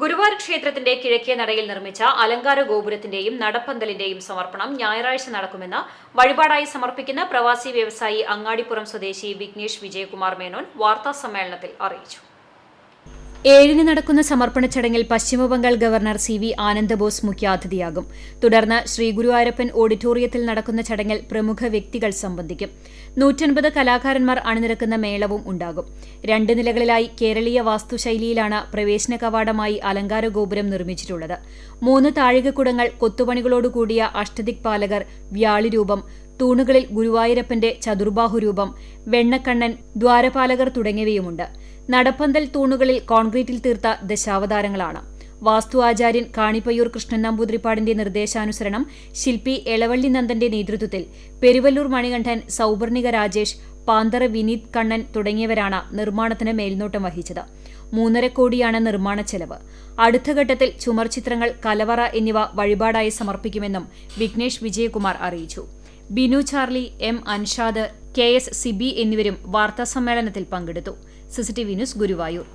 ഗുരുവായൂർ ക്ഷേത്രത്തിന്റെ കിഴക്കേ നടയിൽ നിർമ്മിച്ച അലങ്കാര ഗോപുരത്തിന്റെയും നടപ്പന്തലിന്റെയും സമർപ്പണം ഞായറാഴ്ച നടക്കുമെന്ന് വഴിപാടായി സമർപ്പിക്കുന്ന പ്രവാസി വ്യവസായി അങ്ങാടിപ്പുറം സ്വദേശി വിഘ്നേഷ് വിജയകുമാർ മേനോൻ വാർത്താ സമ്മേളനത്തിൽ അറിയിച്ചു. ഏഴിന് നടക്കുന്ന സമർപ്പണ ചടങ്ങിൽ Paschimbangal governor C V Ananda Bose മുഖ്യാതിഥിയാകും. തുടർന്ന് ശ്രീ ഗുരുവായൂരപ്പൻ ഓഡിറ്റോറിയത്തിൽ നടക്കുന്ന ചടങ്ങിൽ പ്രമുഖ വ്യക്തികൾ സംബന്ധിക്കും. നൂറ്റൻപത് കലാകാരന്മാർ അണിനിരക്കുന്ന മേളവും ഉണ്ടാകും. രണ്ട് നിലകളിലായി കേരളീയ വാസ്തുശൈലിയിലാണ് പ്രവേശന കവാടമായി അലങ്കാര ഗോപുരം നിർമ്മിച്ചിട്ടുള്ളത്. മൂന്ന് താഴികക്കുടങ്ങൾ കൊത്തുപണികളോടുകൂടിയ അഷ്ടദിക് പാലകർ വ്യാളിരൂപം തൂണുകളിൽ ഗുരുവായൂരപ്പന്റെ ചതുർബാഹുരൂപം വെണ്ണക്കണ്ണൻ ദ്വാരപാലകർ തുടങ്ങിയവയുമുണ്ട്. നടപ്പന്തൽ തൂണുകളിൽ കോൺക്രീറ്റിൽ തീർത്ത ദശാവതാരങ്ങളാണ്. വാസ്തു ആചാര്യൻ കാണിപ്പയ്യൂർ കൃഷ്ണൻ നമ്പൂതിരിപ്പാടിന്റെ നിർദ്ദേശാനുസരണം ശില്പി എളവള്ളി നന്ദന്റെ നേതൃത്വത്തിൽ പെരുവല്ലൂർ മണികണ്ഠൻ സൗപർണിക രാജേഷ് പാന്തറ വിനീത് കണ്ണൻ തുടങ്ങിയവരാണ് നിർമ്മാണത്തിന് മേൽനോട്ടം വഹിച്ചത്. മൂന്നര കോടിയാണ് നിർമ്മാണ ചെലവ്. അടുത്ത ഘട്ടത്തിൽ ചുമർ ചിത്രങ്ങൾ കലവറ എന്നിവ വഴിപാടായി സമർപ്പിക്കുമെന്നും വിഘ്നേഷ് വിജയകുമാർ അറിയിച്ചു. Binu Charlie M Anshad K S Sibi എന്നിവരും വാർത്താസമ്മേളനത്തിൽ പങ്കെടുത്തു. CCTV news Guruvayur.